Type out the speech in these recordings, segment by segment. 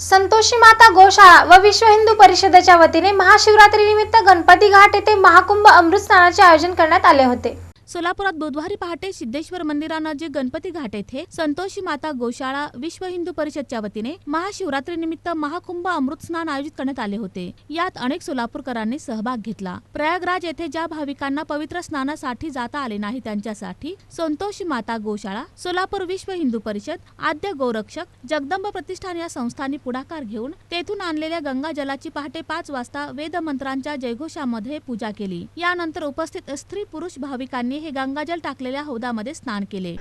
संतोषी माता गोशाळा व विश्व हिंदू परिषदेच्या वतीने महाशिवरात्री निमित्त गणपती घाट येथे महाकुंभ अमृत स्नानाचे आयोजन करण्यात आले होते. सोलापुरात बुधवारी पहाटे सिद्धेश्वर मंदिरानजीक गणपती घाट येथे संतोषी माता गोशाळा विश्व हिंदू परिषदच्या वतीने महाशिवरात्रीनिमित्त महाकुंभ अमृत स्नान आयोजित करण्यात आले होते. यात अनेक सोलापूरकरांनी सहभाग घेतला. प्रयागराज येथे ज्या भाविकांना पवित्र स्नानासाठी जाता आले नाही त्यांच्यासाठी संतोषी माता गोशाळा सोलापूर विश्व हिंदू परिषद आद्य गोरक्षक जगदंब प्रतिष्ठान या संस्थांनी पुढाकार घेऊन तेथून आणलेल्या गंगा जलाची पहाटे पाच वाजता वेदमंत्रांच्या जयघोषामध्ये पूजा केली. यानंतर उपस्थित स्त्री पुरुष भाविकांनी हे गंगाजल टाकलेल्या हौदामध्ये स्नान केले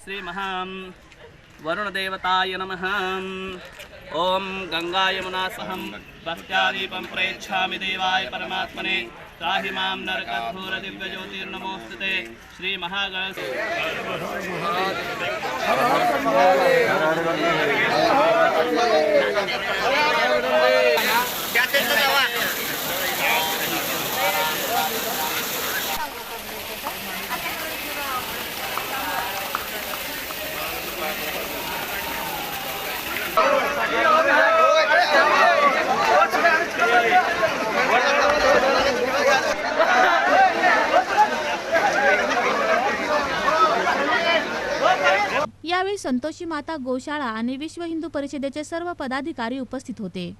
श्री महाम वरुणदेवताय नमः ओम गंगा ॐ गङ्गायमुनासहं भक्त्यादीपं प्रेच्छामि देवाय परमात्मने ताहि माँ नरकधूरदिव्यज्योतिर्नमोऽस्तु ते श्रीमहागणस्य Thank you. यावेळी संतोषी माता गोशाळा आणि विश्व हिंदू परिषदेचे सर्व पदाधिकारी उपस्थित होते.